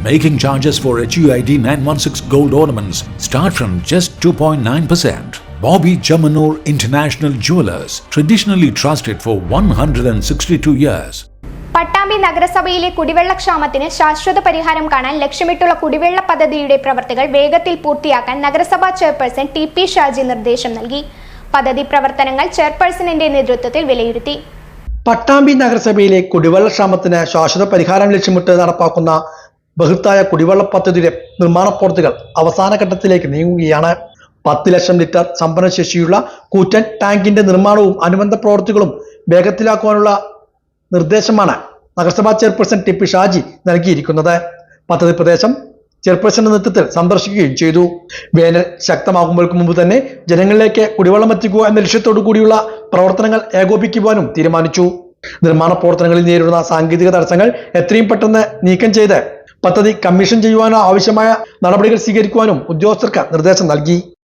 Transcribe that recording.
Making charges for HUID 916 gold ornaments start from just 2.9%. Bobby Jamanur International Jewelers, traditionally trusted for 162 years. Pattambi നഗരസഭയിലെ കുടിവെള്ളക്ഷാമത്തിന് ശാശ്വത പരിഹാരം കാണാൻ ലക്ഷ്യമിട്ടുള്ള കുടിവെള്ള പദ്ധതിയുടെ പ്രവർത്തികൾ വേഗത്തിൽ പൂർത്തിയാക്കാൻ നഗരസഭാ ചെയർപേഴ്സൺ ടി പി ഷാജി നിർദ്ദേശം നൽകി പദ്ധതി പ്രവർത്തനങ്ങൾ ചെയർപേഴ്സണിന്റെ നേതൃത്വത്തിൽ വിലയിരുത്തി പട്ടാമ്പി നഗരസഭയിലെ കുടിവെള്ളക്ഷാമത്തിന് ശാശ്വത പരിഹാരം ലക്ഷ്യമിട്ട് നടപ്പാക്കുന്ന ബൃഹത്തായ കുടിവെള്ള പദ്ധതിയുടെ നിർമ്മാണ പ്രവൃത്തികൾ അവസാന ഘട്ടത്തിലേക്ക് നീങ്ങുകയാണ്. പത്ത് ലക്ഷം ലിറ്റർ സംഭരണശേഷിയുള്ള കൂറ്റൻ ടാങ്കിന്റെ നിർമ്മാണവും അനുബന്ധ പ്രവൃത്തികളും വേഗത്തിലാക്കുവാനുള്ള നിർദ്ദേശമാണ് നഗരസഭാ ചെയർപേഴ്സൺ ടി പി ഷാജി നൽകിയിരിക്കുന്നത്. പദ്ധതി പ്രദേശം ചെയർപേഴ്സന്റെ നേതൃത്വത്തിൽ സന്ദർശിക്കുകയും ചെയ്തു. വേനൽ ശക്തമാകുമ്പോൾക്ക് മുമ്പ് തന്നെ ജനങ്ങളിലേക്ക് കുടിവെള്ളം എത്തിക്കുക എന്ന ലക്ഷ്യത്തോടു കൂടിയുള്ള പ്രവർത്തനങ്ങൾ ഏകോപിക്കുവാനും തീരുമാനിച്ചു. നിർമ്മാണ പ്രവർത്തനങ്ങളിൽ നേരിടുന്ന സാങ്കേതിക തടസ്സങ്ങൾ എത്രയും പെട്ടെന്ന് നീക്കം ചെയ്ത് പദ്ധതി കമ്മീഷൻ ചെയ്യുവാനോ ആവശ്യമായ നടപടികൾ സ്വീകരിക്കുവാനും ഉദ്യോഗസ്ഥർക്ക് നിർദ്ദേശം നൽകി.